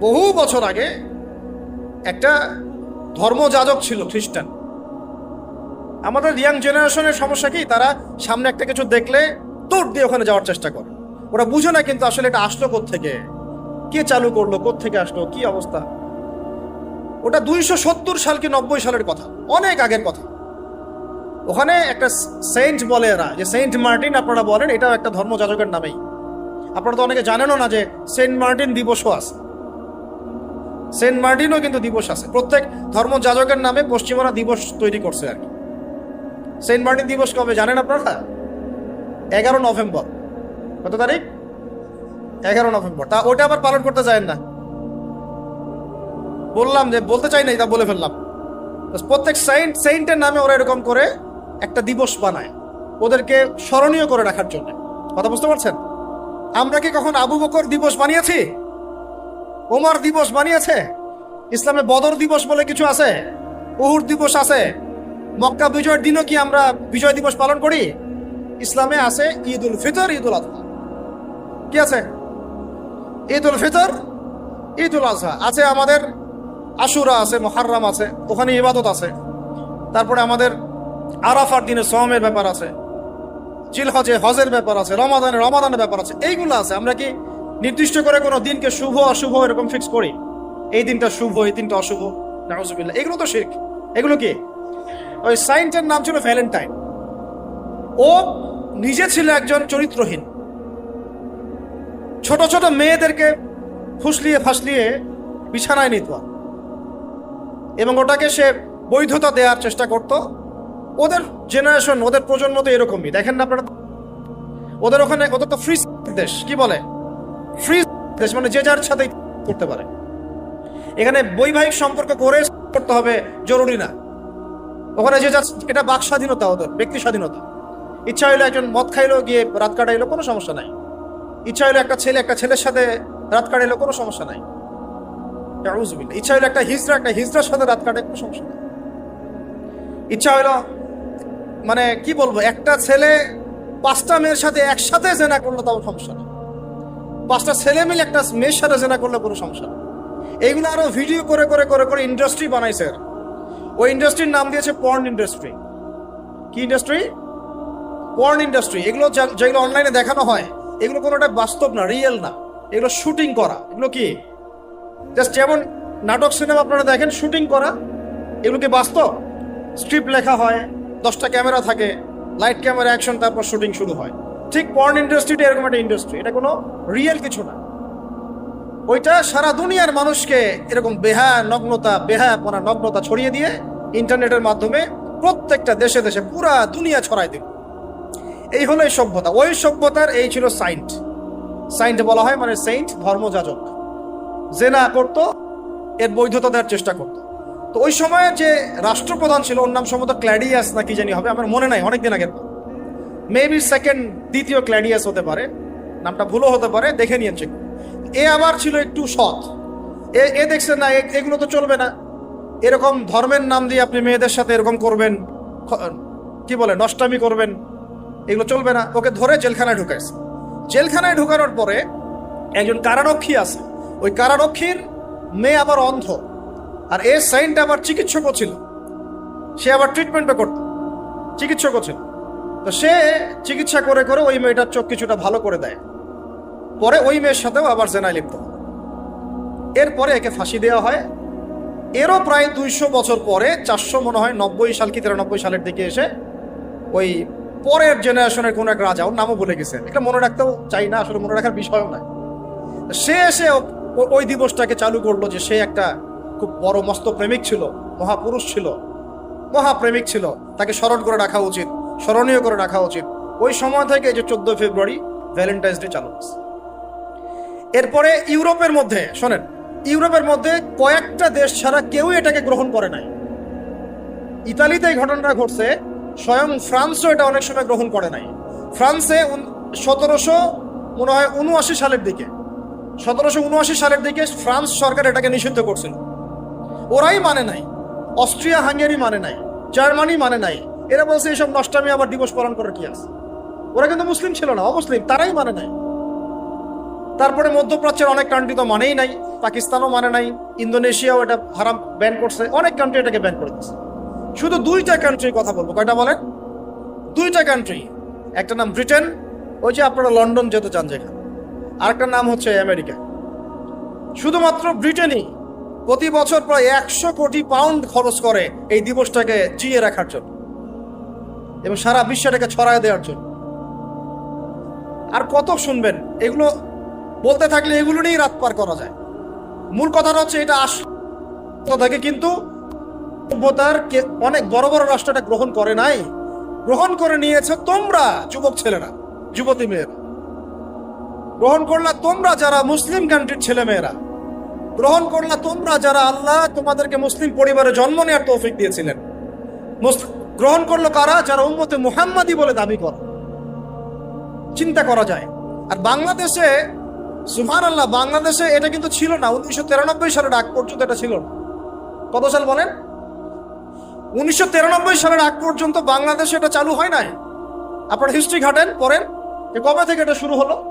বহু বছর আগে একটা ধর্মযাজক ছিল খ্রিস্টান। আমাদের ইয়াং জেনারেশনের সমস্যা কি? তারা সামনে একটা কিছু দেখলে দৌড় দিয়ে ওখানে যাওয়ার চেষ্টা করে। ওরা বুঝে না কিন্তু আসলে এটা আসলো থেকে কে চালু করল? থেকে আসলো? কি অবস্থা? ওটা দুইশো সত্তর সাল কি নব্বই সালের কথা? অনেক আগের কথা। ওখানে একটা সেন্ট বলে এরা, যে সেন্ট মার্টিন আপনারা বলেন, এটাও একটা ধর্মযাজকের নামেই। আপনারা তো অনেকে জানেনও না যে সেন্ট মার্টিন দিবসও আছে। সেন্ট মার্টিনও কিন্তু দিবস আছে। প্রত্যেক ধর্মযাজকের নামে পশ্চিমরা দিবস তৈরি করছে আর কি। সেন্ট মার্টিন দিবস কবে জানেন আপনারা? এগারো নভেম্বর। কত তারিখ? এগারো নভেম্বর। তা ওটা আবার পালন করতে চায় না। বললাম যে, বলতে চাই নাই, তা বলে ফেললাম। প্রত্যেক সাইন্ট সেন্টের নামে ওরা এরকম করে একটা দিবস বানায়। ওদেরকে স্মরণীয় করে রাখার জন্য। কথা বুঝতে পারছেন? আমরা কি কখন আবু বকর দিবস বানিয়েছি? ওমর দিবস বানিয়েছে? ইসলামে বদর দিবস বলে কিছু আছে? উহুর দিবস আছে? মক্কা বিজয়ের দিনও কি আমরা বিজয় দিবস পালন করি? ইসলামে আছে ঈদ উল ফিতর ঈদ উল আজহা কি আছে? ঈদ উল ফিতর ঈদ উল আজহা আছে আমাদের আশুরা আছে, মহাররাম আছে, ওখানে ইবাদত আছে। তারপরে আমাদের আরাফার দিনে সোমের ব্যাপার আছে। চিল হজে হজের ব্যাপার আছে রমাদানের রমাদানের ব্যাপার আছে। এইগুলো আছে। আমরা কি নির্দিষ্ট করে কোনো দিনকে শুভ, অশুভ এরকম ফিক্স করি। এই দিনটা শুভ, এই দিনটা অশুভ। নাউজুবিল্লাহ। এগুলো তো শেখ এগুলো কি? ওই সাইন্টের নাম ছিল ভ্যালেন্টাইন ও নিজে ছিল একজন চরিত্রহীন। ছোট ছোট মেয়েদেরকে ফুসলিয়ে ফাসলিয়ে বিছানায় নিত। এবং ওটাকে সে বৈধতা দেওয়ার চেষ্টা করত। ওদের জেনারেশন ওদের প্রজন্ম তো এরকমই। দেখেন না আপনারা ওদের ওখানে ওদের তো ফ্রি দেশ, কি বলে? ফ্রি দেশ মানে যে যার সাথে করতে পারে। এখানে বৈবাহিক সম্পর্ক করে করতে হবে জরুরি না। ওখানে যে যার এটা বাক স্বাধীনতা ওদের, ব্যক্তি স্বাধীনতা। ইচ্ছা হইল একজন মদ খাইলো, গিয়ে রাত কাটাইলো, কোনো সমস্যা নাই। ইচ্ছা হইল একটা ছেলে, একটা ছেলের সাথে রাত কাটাইলো, কোনো সমস্যা নাই। ইচ্ছা হইল একটা হিজড়া একটা হিজড়ার সাথে রাত কাটে কোনো সমস্যা নেই। ইচ্ছা হইল মানে কি বলব, একটা ছেলে পাঁচটা মেয়ের সাথে একসাথে জেনা করলে তাও সমস্যা নেই। পাঁচটা ছেলে মিলে একটা মেয়ের সাথে জেনা করলে কোনো সমস্যা এইগুলো আরও ভিডিও করে করে করে করে ইন্ডাস্ট্রি বানাইছে ওই ইন্ডাস্ট্রির নাম দিয়েছে পর্ন ইন্ডাস্ট্রি কি ইন্ডাস্ট্রি পর্ন ইন্ডাস্ট্রি এগুলো যেগুলো অনলাইনে দেখানো হয়, এগুলো কোনোটা বাস্তব না রিয়েল না। এগুলো শুটিং করা। এগুলো কি? জাস্ট যেমন নাটক সিনেমা আপনারা দেখেন শুটিং করা। এগুলো কি বাস্তব? স্ক্রিপ্ট লেখা হয়, দশটা ক্যামেরা থাকে লাইট ক্যামেরা অ্যাকশন তারপর শুটিং শুরু হয়। ঠিক পর্ন ইন্ডাস্ট্রিটা এরকম একটা ইন্ডাস্ট্রি এটা কোনো রিয়েল কিছু না। ওইটা সারা দুনিয়ার মানুষকে এরকম বেহা, নগ্নতা বেহাপনা নগ্নতা ছড়িয়ে দিয়ে ইন্টারনেটের মাধ্যমে প্রত্যেকটা দেশে দেশে পুরা দুনিয়া ছড়াই দিল। এই হলো এই সভ্যতা। ওই সভ্যতার এই ছিল সাইন্ট সাইন্ট বলা হয় মানে সেইন্ট ধর্মযাজক। যে না করত, এর বৈধতা দেওয়ার চেষ্টা করত। তো ওই সময়ে যে রাষ্ট্রপ্রধান ছিল, ওর নাম সম্ভবত ক্ল্যাডিয়াস না কি জানি হবে, আমার মনে নাই, অনেকদিন আগের মেবি সেকেন্ড দ্বিতীয় ক্ল্যাডিয়াস হতে পারে। নামটা ভুলও হতে পারে, দেখে নিয়েন চেক এ আবার ছিল একটু সৎ। এ এ দেখছেন না এগুলো তো চলবে না। এরকম ধর্মের নাম দিয়ে আপনি মেয়েদের সাথে এরকম করবেন কি বলে, নষ্টামি করবেন, এগুলো চলবে না। ওকে ধরে জেলখানায় ঢুকাইছে। জেলখানায় ঢুকানোর পরে একজন কারারক্ষী আছে। ওই কারারক্ষীর মেয়ে আবার অন্ধ। আর এ সাইনটা আবার চিকিৎসকও ছিল। সে আবার ট্রিটমেন্টও করত। চিকিৎসকও ছিল। তো সে চিকিৎসা করে করে ওই মেয়েটার চোখ কিছুটা ভালো করে দেয়। পরে ওই মেয়ের সাথেও আবার জেনায় লিপ্ত। এরপরে একে ফাঁসি দেওয়া হয়। এরও প্রায় দুইশো বছর পরে, চারশো মনে হয় নব্বই সাল কি তিরানব্বই সালের দিকে এসে ওই পরের জেনারেশনের কোন এক রাজা ওর নামও বলে গেছে এটা মনে রাখতেও চাই না, আসলে মনে রাখার বিষয়ও নয় সে এসে ওই দিবসটাকে চালু করল যে সে একটা খুব বড় মস্ত প্রেমিক ছিল, মহাপুরুষ ছিল, মহাপ্রেমিক ছিল, তাকে স্মরণ করে রাখা উচিত। স্মরণীয় করে রাখা উচিত। ওই সময় থেকে যে চোদ্দ ফেব্রুয়ারি ভ্যালেন্টাইন্স ডে চালু হয়েছে। এরপরে ইউরোপের মধ্যে, শোনেন, ইউরোপের মধ্যে কয়েকটা দেশ ছাড়া কেউই এটাকে গ্রহণ করে নাই। ইতালিতে এই ঘটনাটা ঘটছে, স্বয়ং ফ্রান্সও এটা অনেক সময় গ্রহণ করে নাই। ফ্রান্সে সতেরোশো, মনে হয় উনআশি সালের দিকে, সতেরোশো উনআশি সালের দিকে ফ্রান্স সরকার এটাকে নিষিদ্ধ করছিল। ওরাই মানে নাই। অস্ট্রিয়া হাঙ্গেরি মানে নাই। জার্মানি মানে নাই। এরা বলছে এইসব নষ্টামি আবার দিবস পালন করার কি আছে? ওরা কিন্তু মুসলিম ছিল না, অমুসলিম, তারাই মানে নাই। তারপরে মধ্যপ্রাচ্যের অনেক কান্ট্রি তো মানেই নাই, পাকিস্তানও মানে নাই, ইন্দোনেশিয়াও এটা হারাম ব্যান করছে, অনেক কান্ট্রি এটাকে ব্যান করে দিচ্ছে শুধু দুইটা কান্ট্রির কথা বলব, কয়টা বলেন? দুইটা কান্ট্রি একটা নাম ব্রিটেন, ওই যে আপনারা লন্ডন যেতে চান যেখানে, আরেকটা নাম হচ্ছে আমেরিকা। শুধুমাত্র ব্রিটেনই প্রতি বছর প্রায় একশো কোটি পাউন্ড খরচ করে এই দিবসটাকে জিয়ে রাখার জন্য। এবং সারা বিশ্বটাকে ছড়ায় দেওয়ার জন্য। আর কত শুনবেন? এগুলো বলতে থাকলে এগুলো নিয়েই রাত পার করা যায়। মূল কথাটা হচ্ছে এটা আস থাকে কিন্তু সভ্যতার অনেক বড় বড় রাষ্ট্রটা গ্রহণ করে নাই। গ্রহণ করে নিয়েছে তোমরা, যুবক ছেলেরা, যুবতী মেয়েরা। গ্রহণ করলা তোমরা যারা মুসলিম কান্ট্রির ছেলে মেয়েরা। গ্রহণ করলা তোমরা যারা আল্লাহ তোমাদেরকে মুসলিম পরিবারে জন্ম নেওয়ার তৌফিক দিয়েছিলেন। মুস- গ্রহণ করল কারা? যারা উম্মতে মুহাম্মাদি বলে দাবি করে। চিন্তা করা যায়। আর বাংলাদেশে সুফান আল্লাহ বাংলাদেশে এটা কিন্তু ছিল না। উনিশশো তিরানব্বই সালের আগ পর্যন্ত এটা ছিল না। কত সাল বলেন? উনিশশো তিরানব্বই সালের আগ পর্যন্ত বাংলাদেশে এটা চালু হয় নাই। আপনার হিস্ট্রি ঘাটেন, পড়েন। যে কবে থেকে এটা শুরু হলো?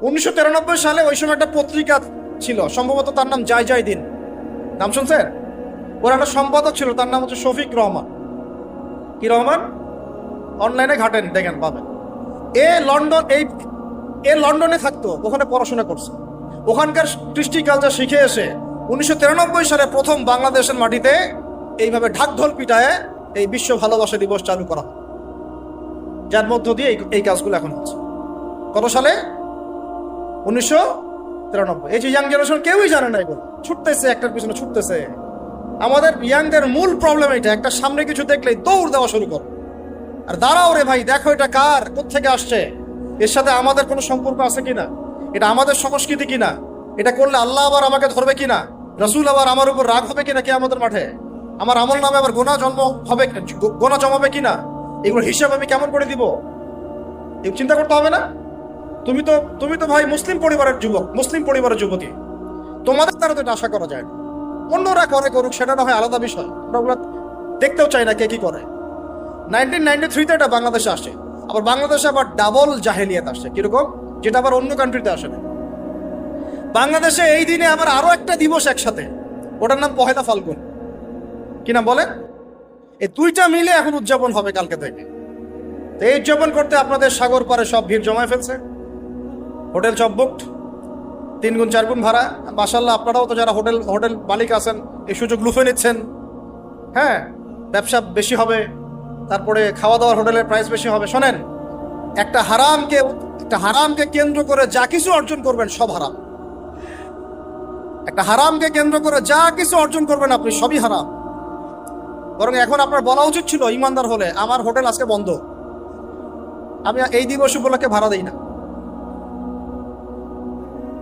উনিশশো তিরানব্বই সালে ওই সময় একটা পত্রিকা ছিল। সম্ভবত তার নাম জয় জয় দিন। নাম শুনছেন? ওর একটা সম্পাদক ছিল, তার নাম হচ্ছে শফিক রহমান। কি রহমান? অনলাইনে ঘাটেন, দেখেন, পাবেন। এ লন্ডন, এই, এ লন্ডনে থাকতো, ওখানে পড়াশোনা করছে। ওখানকার কৃষ্টি কালচার শিখে এসে উনিশশো তিরানব্বই সালে প্রথম বাংলাদেশের মাটিতে এইভাবে ঢাকঢোল পিটায় এই বিশ্ব ভালোবাসা দিবস চালু করা হয়। যার মধ্য দিয়ে এই- এই কাজগুলো এখন হচ্ছে। কত সালে? উনিশশো তিরানব্বই। এই যে ইয়াং জেনারেশন কেউই জানে না এগুলো। ছুটতেছে, একটার পিছনে ছুটতেছে। আমাদের ইয়াংদের মূল প্রবলেম এটা, একটা সামনে কিছু দেখলেই দৌড় দেওয়া শুরু করো। আর দাঁড়াও রে ভাই, দেখো এটা কার থেকে আসছে? এর সাথে আমাদের কোনো সম্পর্ক আছে কিনা? এটা আমাদের সংস্কৃতি কিনা? এটা করলে আল্লাহ আবার আমাকে ধরবে কিনা? রসুল আবার আমার উপর রাগ হবে কিনা কে আমাদের মাঠে? আমার আমল নামে আবার গোনা জন্ম হবে, গোনা জমাবে কিনা? এগুলো হিসাব আমি কেমন করে দিব? চিন্তা করতে হবে না? তুমি তো তুমি তো ভাই মুসলিম পরিবারের যুবক, মুসলিম পরিবারের যুবতী। তোমাদের দ্বারা তো এটা আশা করা যায় না। অন্যরা করে করুক, সেটা না হয় আলাদা বিষয়। ওগুলো দেখতেও চাই না কে কি করে। নাইনটিন নাইনটি থ্রিতে এটা বাংলাদেশে আসে। আবার বাংলাদেশে আবার ডাবল জাহেলিয়াত আসছে কীরকম? যেটা আবার অন্য কান্ট্রিতে আসে না। বাংলাদেশে এই দিনে আবার আরও একটা দিবস একসাথে। ওটার নাম পহেলা ফাল্গুন। কি নাম বলেন এই দুইটা মিলে এখন উদযাপন হবে কালকে থেকে। তো এই উদযাপন করতে আপনাদের সাগর পারে সব ভিড় জমায় ফেলছে। হোটেল সব বুকড তিন গুণ চার গুণ ভাড়া। মাসাল্লাহ আপনারাও তো যারা হোটেল হোটেল মালিক আছেন, এই সুযোগ লুফে নিচ্ছেন। হ্যাঁ ব্যবসা বেশি হবে, তারপরে খাওয়া দাওয়ার হোটেলের প্রাইস বেশি হবে। শোনেন, একটা হারামকে একটা হারামকে কেন্দ্র করে যা কিছু অর্জন করবেন, সব হারাম। একটা হারামকে কেন্দ্র করে যা কিছু অর্জন করবেন আপনি, সবই হারাম। বরং এখন আপনার বলা উচিত ছিল, ইমানদার হলে, আমার হোটেল আজকে বন্ধ। আমি এই দিবস উপলক্ষে ভাড়া দিই না।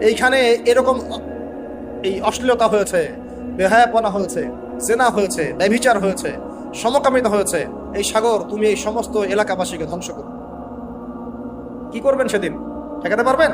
এইখানে এরকম এই অশ্লীলতা হয়েছে, বেহায়াপনা হয়েছে, জেনা হয়েছে, ব্যভিচার হয়েছে, সমকামিতা হয়েছে। এই সাগর, তুমি এই সমস্ত এলাকাবাসীকে ধ্বংস করো। কি করবেন সেদিন? ঠেকাতে পারবেন?